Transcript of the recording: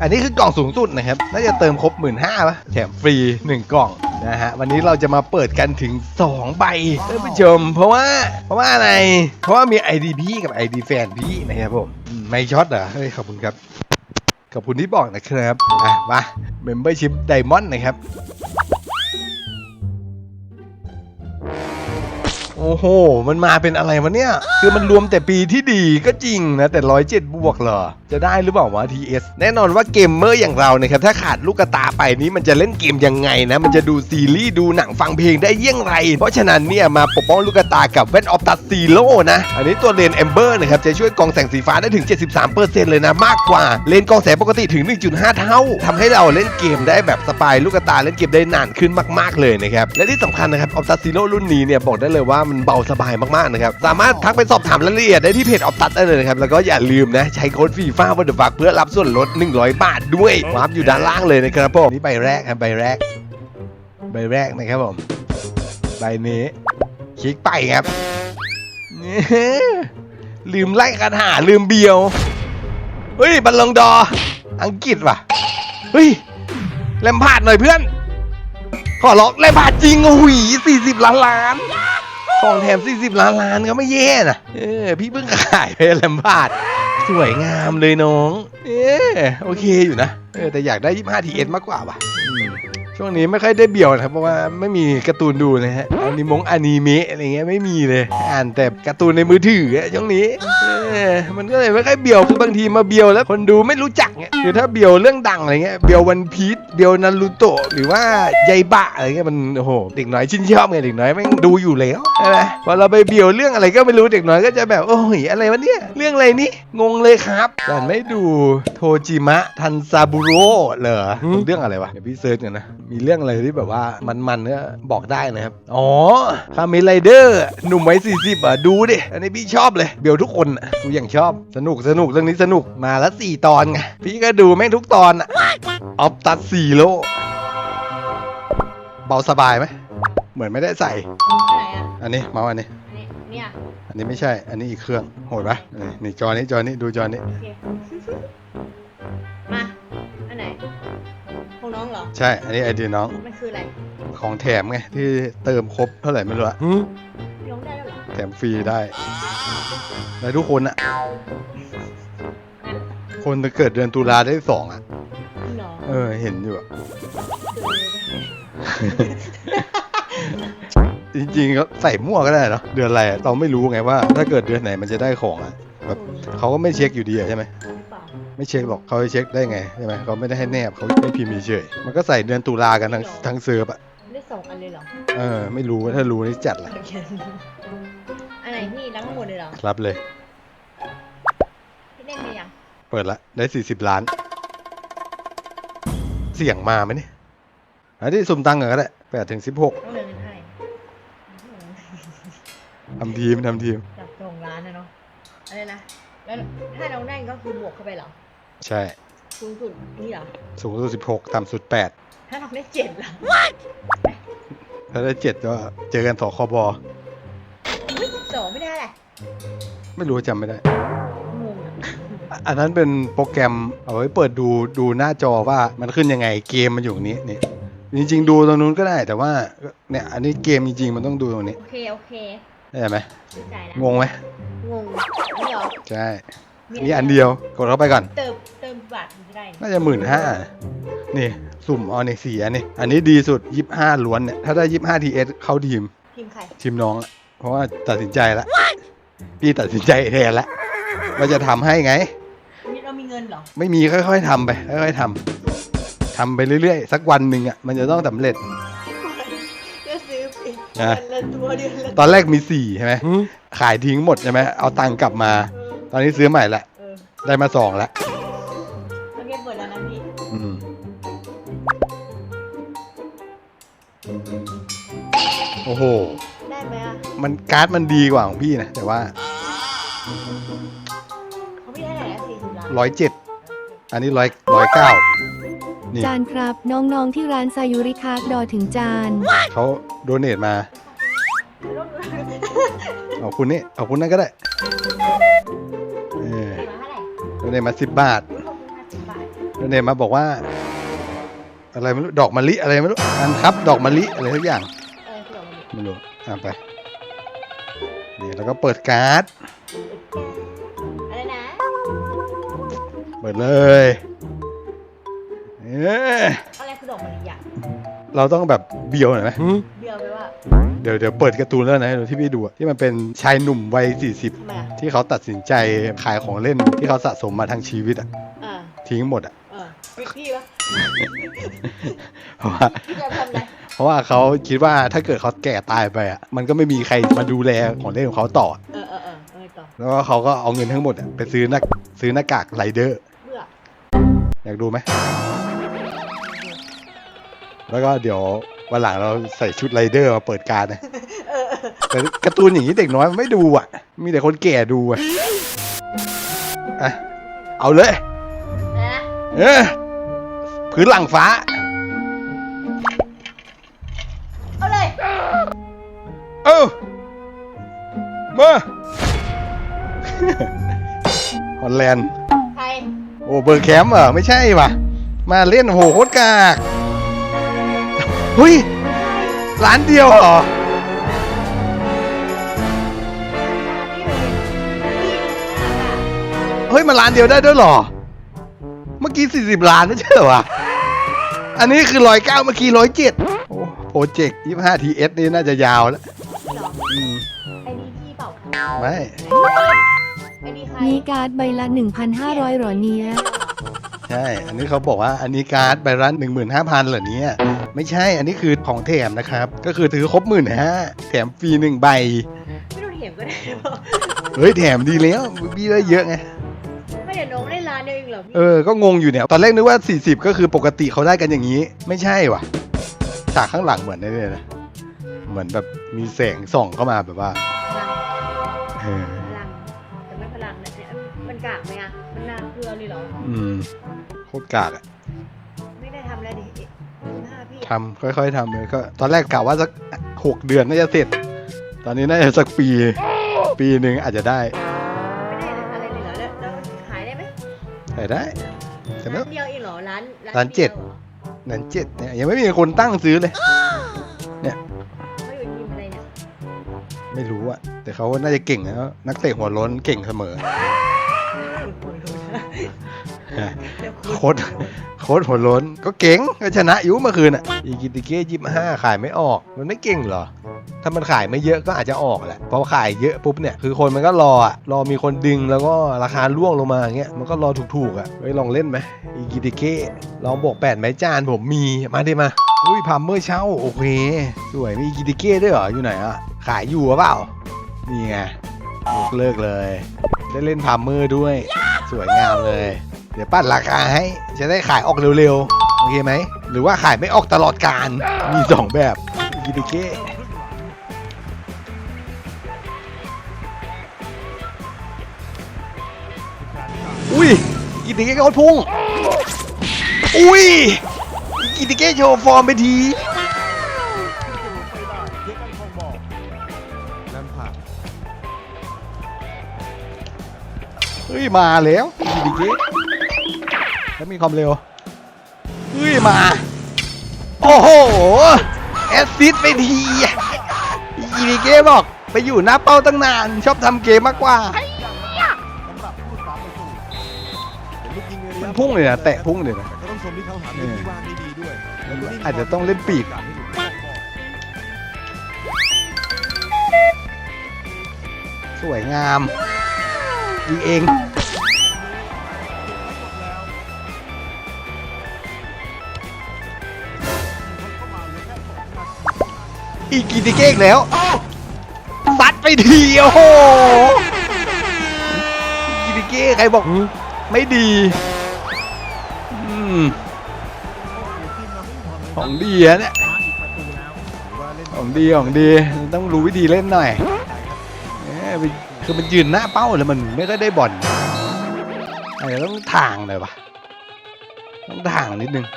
อันนี้คือกล่องสูงสุดนะครับ น่าจะเติมครบ1 5ื่นห้าป่ะแถมฟรี 1 กล่องนะฮะ วันนี้เราจะมาเปิดกันถึง 2 ใบท่านผู้ชม เพราะว่า เพราะว่าอะไร เพราะว่ามี ID พี่กับ ID แฟนพี่นะครับผมอืมไม่ช็อตเหรอ เฮ้ย ขอบคุณครับ ขอบคุณที่บอกนะครับ อะ มา Membership Diamond นะครับ โอ้โห มันมาเป็นอะไรวะเนี่ย คือมันรวมแต่ปีที่ดีก็จริงนะ แต่ร้อยเจ็ดบวกเหรอ จะได้หรือเปล่าวะ TS แน่นอนว่าเกมเมอร์อย่างเราเนะครับ ถ้าขาดลูกกระตาไปนี้มันจะเล่นเกมยังไงนะ มันจะดูซีรีส์ดูหนังฟังเพลงได้เยี่ยงไร เพราะฉะนั้นเนี่ยมาปกป้องลูกกระตากับแว่นออฟตัสซีโร่นะ อันนี้ตัวเลนเอมเบอร์นะครับจะช่วยกองแสงสีฟ้าได้ถึง 73%เลยนะ มากกว่าเลนกองแสงปกติถึง 1.5 เท่าทำให้เราเล่นเกมได้แบบสปายลูกกระตาเล่นเกมได้นานขึ้นมาก ๆเลยนะครับและที่สำคัญนะครับออฟตัสซีโร่รุ่นนี้เนี่ยบอกได้เลยว่ามันเบาสบายมากๆนะครับ สามารถทักไปสอบถามรายละเอียดได้ที่เพจออฟตัสได้เลยนะครับ แล้วก็อย่าลืมนะ ใช้โค้ดฟีฟ่าวันเดอร์ฟักเพื่อรับส่วนลด 100 บาทด้วยวาร์ปอยู่ด้านล่างเลยนะครับผมนี่ใบแรกครับใบแรก ใบแรกนะครับผม ใบนี้ คลิกไปครับลืมไล่คาถาลืมเบียว เฮ้ยบัลลงดอร์อังกฤษว่ะ เฮ้ยแลมพาร์ดหน่อยเพื่อน ขอร้องแลมพาร์ดจริงโอ้ยสี่สิบล้านล้าน ของแถมสี่สิบล้านล้านก็ไม่แย่นะเออ พี่เพิ่งขายไปแลมพาดสวยงามเลยน้อง เออโอเคอยู่นะ เออแต่อยากได้ 25 TS มากกว่าว่ะช่วงนี้ไม่ค่อยได้เบี่ยวนะครับ เพราะว่าไม่มีการ์ตูนดูนะฮะอนิมงอนิเมะอะไรเงี้ยไม่มีเลย อ่านแต่การ์ตูนในมือถืออะช่วงนี้เออมันก็เลยไม่ค่อยเบี่ยวคือบางทีมาเบี่ยวแล้วคนดูไม่รู้จักเนี่ยคือถ้าเบี่ยวเรื่องดังอะไรเงี้ยเบี่ยววันพีชเบี่ยวนารูโตะหรือว่าใยบะอะไรเงี้ยมันโอ้โหเด็กน้อยชื่นชอบไงเด็กน้อยแม่งดูอยู่แล้ว ช่ไหมพอเราไปเบี่ยวเรื่องอะไรก็ไม่รู้เด็กน้อยก็จะแบบโอ้ยอะไรวะเนี่ย เรื่องอะไรนี่งงเลยครับแต่ไม่ดูโทจิมะทันซาบุโร่เหรอเรื่องอะไรวะเดี๋ยวพี่เซิร์ชกันนะมีเรื่องอะไรที่แบบว่ามันๆก็บอกได้นะครับอ๋อคาเมนไรเดอร์หนุ่มไว้40อะดูดิอันนี้พี่ชอบเลยเบียวทุกคนอะกูอย่างชอบสนุกสนุกเรื่องนี้สนุกมาแล้วสี่ตอนไงพี่ก็ดูแม่งทุกตอนอะออฟตัดสี่โลเบาสบายไหม เหมือนไม่ได้ใส่ ไหนอะอันนี้เมาส์อันนี้นี่เนี่ยอันนี้ไม่ใช่ อันนี้อีกเครื่อง โหดปะนี่นี่จอนี้จอนี้ดูจอนี้ โอเค มา อันไหนของน้องเหรอ ใช่ อันนี้ไอเดียน้อง มันคืออะไรของแถมไงที่เติมครบเท่าไหร่ไม่รู้อะน้องได้แล้วเหรอแถมฟรีได้ได้ทุกคนอะคนจะเกิดเดือนตุลาได้สองอะจริงเหรอเออ เห็นอยู่อะ จริงๆก็ใส่มั่วก็ได้เนาะเดือนอะไรอะเราไม่รู้ไงว่า ถ้าเกิดเดือนไหนมันจะได้ของอะแบบเขาก็ไม่เช็คอยู่ดีอะใช่ไหมหรือเปล่าไม่เช็คหรอกเขาจะเช็คได้ไงใช่ไหมเขาไม่ได้ให้แนบเขาไม่พิมพ์เฉยๆมันก็ใส่เดือนตุลากันทั้งทั้งเซิร์ฟอะได้สองอันเลยเหรอเออไม่รู้ถ้ารู้นี่จัดละโอเคอันไหนพี่รักทั้งหมดเลยเหรอรับเลยพี่เล่นไปยังเปิดละได้สี่สิบล้าน เสี่ยงมาไหมเนี่ยอันนี้สุ่มตังค์ก่อนก็ได้แปดถึงสิบหกต้องเดินเงินให้ ทำทีมทำทีม จับสองล้านนะเนาะอะไรนะแล้วถ้าน้องได้ก็คือบวกเข้าไปเหรอใช่ สูงสุดนี่เหรอสูงสุดสิบหกต่ำสุดแปดถ้าน้องได้เจ็ดล่ะถ้าได้เจ็ดก็เจอกันสคบเฮ้ยสองไม่ได้แหละไม่รู้จำไม่ได้ งงอะอันนั้นเป็นโปรแกรมเอาไว้เปิดดูดูหน้าจอว่ามันขึ้นยังไงเกมมันอยู่ตรงนี้นี่ จริง ๆ ดูตรงนู้นก็ได้แต่ว่าเนี่ยอันนี้เกมจริงๆมันต้องดูตรงนี้โอเคโอเคได้ไหมเข้าใจแล้วงงไหมงงนี่เหรอใช่อันนี้อันเดียวกดเข้าไปก่อน เติมเติมบัตรมันจะได้น่าจะหมื่นห้านี่สุ่มเอาในสี่อันนี้อันนี้ดีสุดยี่ห้าล้วนเนี่ยถ้าได้ยี่ห้าทีเอสเข้าทีมทีมใครทีมน้องละเพราะว่าตัดสินใจละพี่ตัดสินใจแทนละว่าจะทำให้ไงนี่เรามีเงินเหรอไม่มีค่อยๆทำไปค่อยๆทำ ทำไปเรื่อยๆ สักวันหนึ่งอะมันจะต้องสำเร็จ ก็ซื้อไปอะเดือนละตัวเดือนละตอนแรกมีสี่ใช่ไหมขายทิ้งหมดใช่ไหมเอาตังค์กลับมา เออตอนนี้ซื้อใหม่ละเออได้มาสองละโอเคเปิดแล้วนะพี่อืมโอ้โห ได้ไหมอะมันการ์ดมันดีกว่าของพี่นะแต่ว่าเขาพี่ได้ไหนละสี่สิบล้านร้อยเจ็ดอันนี้ร้อยร้อยเก้า นี่จานครับ น้องๆที่ร้านซายุริคาดอถึงจาน เขาโดเนทมา เอาคุณนี่เอาคุณนั่นก็ได้เออสี่มาเท่าไหร่โดเนทมาสิบบาทขอบคุณห้าสิบบาทแล้วเนมมาบอกว่า อะไรไม่รู้ดอกมะลิอะไรไม่รู้อันครับดอกมะลิอะไรทุกอย่างเออคือออกมาดิไม่รู้อะไปนี่แล้วก็เปิดการ์ดอะไรนะเปิดเลยเอ้ยอะไรคือดอกมะลิอะเราต้องแบบเบียวหน่อยไหมเบี้ยวไปว่าเดี๋ยวเดี๋ยวเปิดการ์ตูนแล้วนะเดี๋ยวที่พี่ดูอะที่มันเป็นชายหนุ่มวัยทำไมอะ40ที่เขาตัดสินใจขายของเล่นที่เขาสะสมมาทั้งชีวิตอะอ่าทิ้งหมดอะเออพี่พี่ปะเพราะว่าพี่จะทำอะไรเพราะว่าเขาคิดว่าถ้าเกิดเขาแก่ตายไปอะมันก็ไม่มีใครมาดูแลของเล่นของเขาต่อ เออเออเออเออต่อแล้วก็เขาก็เอาเงินทั้งหมดอะไปซื้อหน้าซื้อหน้ากากไรเดอร์ เบื่ออยากดูไหม แล้วก็เดี๋ยววันหลังเราใส่ชุดไรเดอร์มาเปิดการนะเออเออแต่การ์ตูนอย่างนี้เด็กน้อยมันไม่ดูอะ มีแต่คนแก่ดูอะอะเอาเลยอะไรนะเออพื้นหลังฟ้า เอาเลย เอ้ามา ฮอลแลนด์ ใคร โอ้เบอร์แคมป์เหรอไม่ใช่ว่ะ มาเล่นโหโคตรกาก เฮ้ยร้านเดียวเหรอพี่เลยพี่มากอะเฮ้ยมาร้านเดียวได้ด้วยเหรอ เมื่อกี้สี่สิบล้านไม่ใช่เหรอวะ อันนี้คือร้อยเก้าเมื่อกี้ร้อยเจ็ดโปรเจกต์ยี่ห้าทีเอสนี่น่าจะยาวแล้วเหรออืมไอ้นี่พี่เปล่าไม่ไอ้นี่ใครมีการ์ดใบละ 1,500หรอเนี้ยใช่ อันนี้เขาบอกว่าอันนี้การ์ดใบละหนึ่งหมื่นห้าพันเหรอเนี่ย ไม่ใช่ อันนี้คือของแถมนะครับ ก็คือถือครบหมื่นห้าแถมฟรีหนึ่งใบ ไม่ต้องเถียงก็ได้เฮ้ยแถมดีแล้วพี่ได้เยอะไง ไม่เดี๋ยวน้องได้ร้านเดียวเองเหรอพี่เออ ก็งงอยู่เนี่ย ตอนแรกนึกว่า 40 ก็คือปกติเขาได้กันอย่างนี้ ไม่ใช่ว่ะฉากข้างหลังเหมือนนี่เลยนะ เหมือนแบบมีแสงส่องเข้ามาแบบว่าพลังเออพลังแต่ไม่พลังนะเนี่ยมันกากไหมอะมันน่าเกลือเลยเหรอ อืมโค ตรกากอะไม่ได้ทำแล้วดิเอ๊ะคุณห้าพี่ทำค่อย ๆทำเลยก็ ตอนแรกกะว่าสักหกเดือนน่าจะเสร็จ ตอนนี้น่าจะสักปี ปีหนึ่งอาจจะได้ไม่ได้อะไรเลยเหรอแล้วแล้วขายได้ไหมแต่ได้แต่ไม่ร้านเดียวเองเหรอร้านร้านเจ็ด ยวหรอนั้นเจ็ดเนี่ยยังไม่มีคนตั้งซื้อเลย เขาอยู่ทีมอะไรเนี่ยไม่รู้อะแต่เขาน่าจะเก่งนะนักเตะหัวโล้นเก่งเสมอเดี๋ยวคุณ โค้ดโค้ดหัวโล้นก็เก่งก็ชนะอยุเมื่อคืนอะอีกิติเก้ยี่ห้าขายไม่ออก มันไม่เก่งเหรอ ถ้ามันขายไม่เยอะก็อาจจะออกแหละเพราะขายเยอะปุ๊บเนี่ยคือคนมันก็รออะรอมีคนดึงแล้วก็ราคาร่วงลงมาอย่างเงี้ยมันก็รอถูกๆอะเฮ้ยลองเล่นไหมอีกิติเก้ลองบวกแปดไหมจานผมมีมาดิมาอุ้ยพัมเมอร์เช่าโอเค สวยมีอีกิติเก้ด้วยเหรออยู่ไหนอะขายอยู่หรือเปล่านี่ไงยกเลิกเลย ได้เล่นพัมเมอร์ด้วย สวยงามเลย เดี๋ยวปั้นราคาให้จะได้ขายออกเร็วๆ โอเคไหม หรือว่าขายไม่ออกตลอดการ มีสองแบบกิติเก้อุ้ยกิติเก้โคตรพุ่ง อุ้ยกิติเก้โชว์ฟอร์มไปทีเฮ้ย มาแล้วกิติเก้ แล้วมีความเร็วเฮ้ยมา โอ้โหแอสซิดไปทีอีกิติเก้บอก ไปอยู่หน้าเป้าตั้งนาน ชอบทำเกมมากกว่ามันพุ่งเลยนะแตะพุ่งเลยนะก็ต้องชมที่เขาหาพื้นที่ว่างได้ดีด้วยแล้วก็วิ่งอาจจะต้องเล่นปีกสวยงามยิงเอง อีกกีติเก้อีกแล้วซัดไปทีโอ้โหอีกกีติเก้ใครบอก ไม่ดีอืมของดีอะเนี่ยของดีของดีต้องรู้วิธีเล่นหน่อยเอ้ยไปคือมันยืนหน้าเป้าแล้วมันไม่ค่อยได้บอลอาจจะต้องทางหน่อยวะต้องทางนิดนึงเ